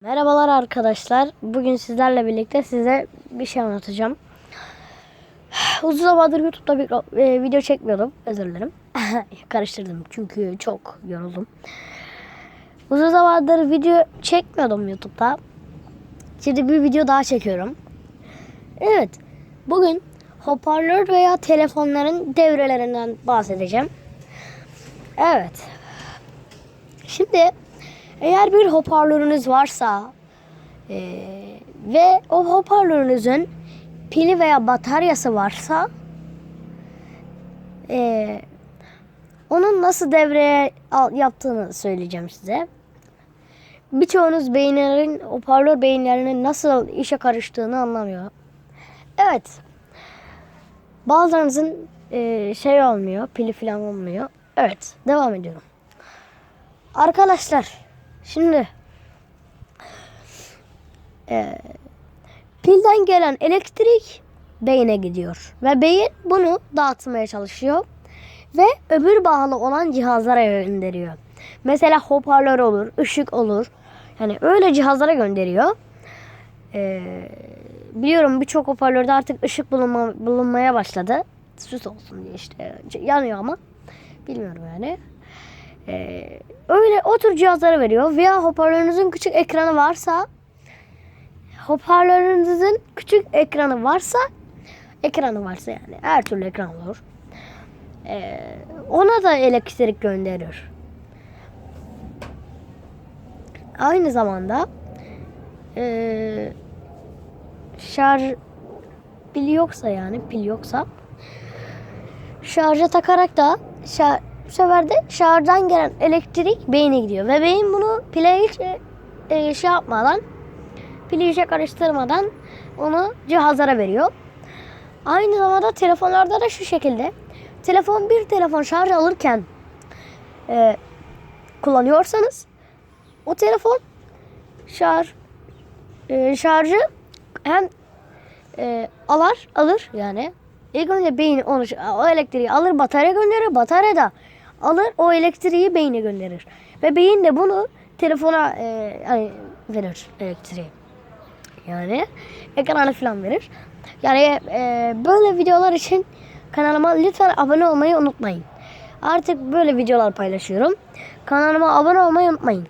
Merhabalar arkadaşlar. Bugün sizlerle birlikte size bir şey anlatacağım. Uzun zamandır YouTube'da bir e, video çekmiyordum. Özür dilerim. Karıştırdım çünkü çok yoruldum. Uzun zamandır video çekmiyordum YouTube'da. Şimdi bir video daha çekiyorum. Evet. Bugün hoparlör veya telefonların devrelerinden bahsedeceğim. Evet. Şimdi eğer bir hoparlörünüz varsa eee, ve o hoparlörünüzün pili veya bataryası varsa eee, onun nasıl devreye yaptığını söyleyeceğim size. Birçoğunuz beyinlerin, hoparlör beyinlerinin nasıl işe karıştığını anlamıyor. Evet. Bazılarınızın eee, şey olmuyor, pili falan olmuyor. Evet, devam ediyorum. Arkadaşlar şimdi eee, pilden gelen elektrik beyine gidiyor ve beyin bunu dağıtmaya çalışıyor ve öbür bağlı olan cihazlara gönderiyor. Mesela hoparlör olur, ışık olur. Yani öyle cihazlara gönderiyor. Eee, biliyorum birçok hoparlörde artık ışık bulunma, bulunmaya başladı. Süs olsun diye işte yanıyor ama bilmiyorum yani. Ee, öyle o tür cihazları veriyor. Veya hoparlörünüzün küçük ekranı varsa hoparlörünüzün küçük ekranı varsa ekranı varsa yani her türlü ekran olur. Ee, ona da elektrik gönderir. Aynı zamanda ee, şarj pil yoksa yani pil yoksa şarja takarak da şar, bu sefer de şarjdan gelen elektrik beyne gidiyor. Ve beyin bunu pile hiç e, e, şey yapmadan pili işe karıştırmadan onu cihazlara veriyor. Aynı zamanda telefonlarda da şu şekilde. Telefon bir telefon şarj alırken e, kullanıyorsanız o telefon şarj e, şarjı hem e, alar alır yani ilk önce beyin onu o elektriği alır batarya gönderir batarya da alır o elektriği beyine gönderir. Ve beyin de bunu telefona e, verir elektriği. Yani ekrana falan verir. Yani e, böyle videolar için kanalıma lütfen abone olmayı unutmayın. Artık böyle videolar paylaşıyorum. Kanalıma abone olmayı unutmayın